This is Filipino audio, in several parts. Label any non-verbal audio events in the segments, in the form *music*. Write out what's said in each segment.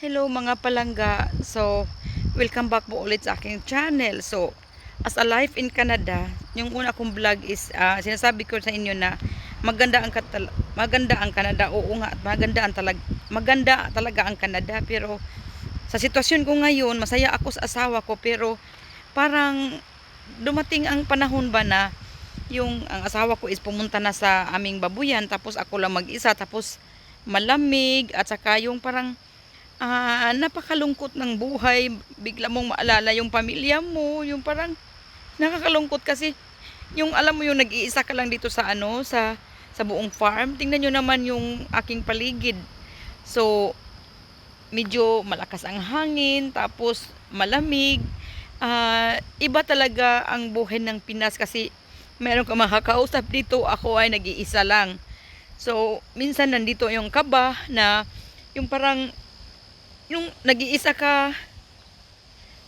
Hello mga palangga. So, welcome back po ulit sa aking channel. So, as a life in Canada, yung una kong vlog is ah, sinasabi ko sa inyo na maganda ang katal- maganda ang Canada. Oo nga, maganda ang talag maganda talaga ang Canada pero sa sitwasyon ko ngayon, masaya ako sa asawa ko pero parang dumating ang panahon ba na yung ang asawa ko is pumunta na sa aming babuyan tapos ako lang mag-isa tapos malamig at saka yung parang ah, napakalungkot ng buhay. Bigla mong maalala yung pamilya mo, yung parang nakakalungkot kasi yung alam mo yung nag-iisa ka lang dito sa ano, sa sa buong farm. Tingnan nyo naman yung aking paligid. So, medyo malakas ang hangin, tapos malamig. Ah, iba talaga ang buhay ng Pinas kasi meron ka makakausap dito, ako ay nag-iisa lang. So, minsan nandito yung kaba na yung parang yung nag-iisa ka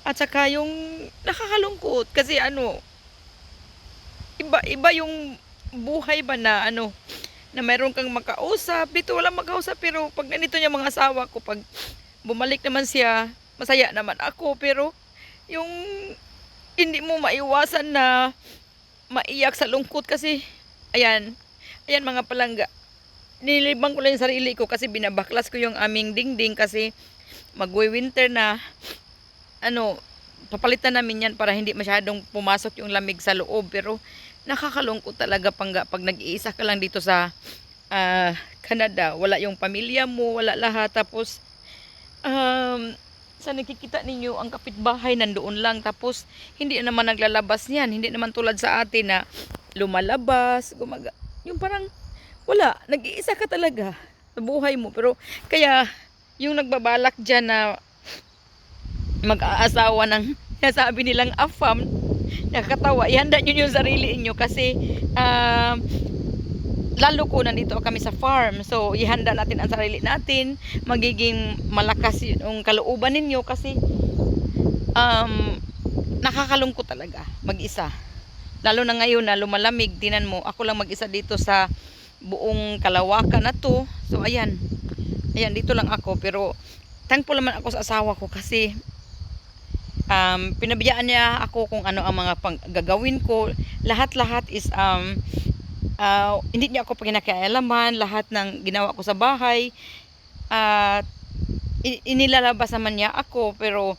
at saka yung nakakalungkot. Kasi ano iba iba yung buhay ba na ano na meron kang makausap. Dito wala makausap pero pag ganito niya mga asawa ko pag bumalik naman siya masaya naman ako. Pero yung hindi mo maiwasan na maiyak sa lungkot kasi ayan ayan mga palangga nilibang ko lang yung sarili ko kasi binabaklas ko yung aming dingding kasi magwi-winter na ano papalitan namin yan para hindi masyadong pumasok yung lamig sa loob. Pero nakakalungkot talaga pangga pag nag-iisa ka lang dito sa ah, Canada. Wala yung pamilya mo wala lahat. Tapos um, sa nakikita ninyo ang kapitbahay nandoon lang. Tapos hindi naman naglalabas niyan hindi naman tulad sa atin na lumalabas gumaga yung parang wala. Nag-iisa ka talaga sa buhay mo. Pero kaya yung nagbabalak dyan na mag-aasawa ng *laughs* sabi nilang afam nakakatawa. Ihanda nyo yung sarili inyo kasi um, lalo ko nandito kami sa farm. So ihanda natin ang sarili natin. Magiging malakas yung kalooban ninyo kasi um, nakakalungkot talaga mag-isa. Lalo na ngayon na lumalamig tinan mo ako lang mag-isa dito sa buong kalawakan na to. So ayan. Ayan dito lang ako. Pero thankful naman ako sa asawa ko kasi um, pinabiyaan niya ako kung ano ang mga gagawin ko. Lahat-lahat is um, uh, hindi niya ako pagkinakialaman lahat ng ginawa ko sa bahay. At i- inilalabas naman niya ako. Pero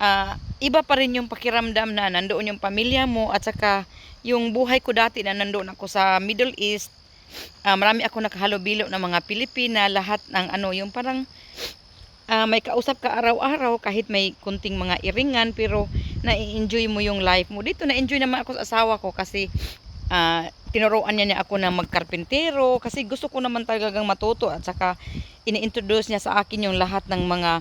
ah, iba pa rin yung pakiramdam na nandoon yung pamilya mo at saka yung buhay ko dati na nandoon ako sa Middle East Ah, marami ako nakahalubilo ng mga Pilipina, lahat ng ano, yung parang ah, may kausap ka araw-araw kahit may kunting mga iringan pero na-enjoy mo yung life mo. Dito na-enjoy naman ako sa asawa ko kasi ah, tinuruan niya niya ako na magkarpintero kasi gusto ko naman talagang matuto at saka ini-introduce niya sa akin yung lahat ng mga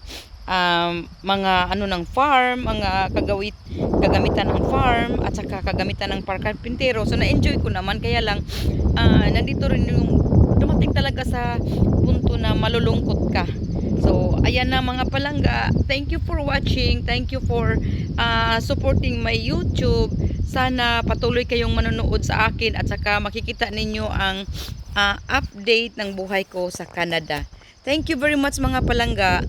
um, mga ano ng farm, mga kagawit kagamitan ng farm at saka kagamitan ng parkarpintero. So na-enjoy ko naman kaya lang ah, nandito rin yung dumating talaga sa punto na malulungkot ka. So, ayan na mga palangga. Thank you for watching. Thank you for ah, supporting my YouTube. Sana patuloy kayong manonood sa akin at saka makikita ninyo ang ah, update ng buhay ko sa Canada. Thank you very much mga palangga.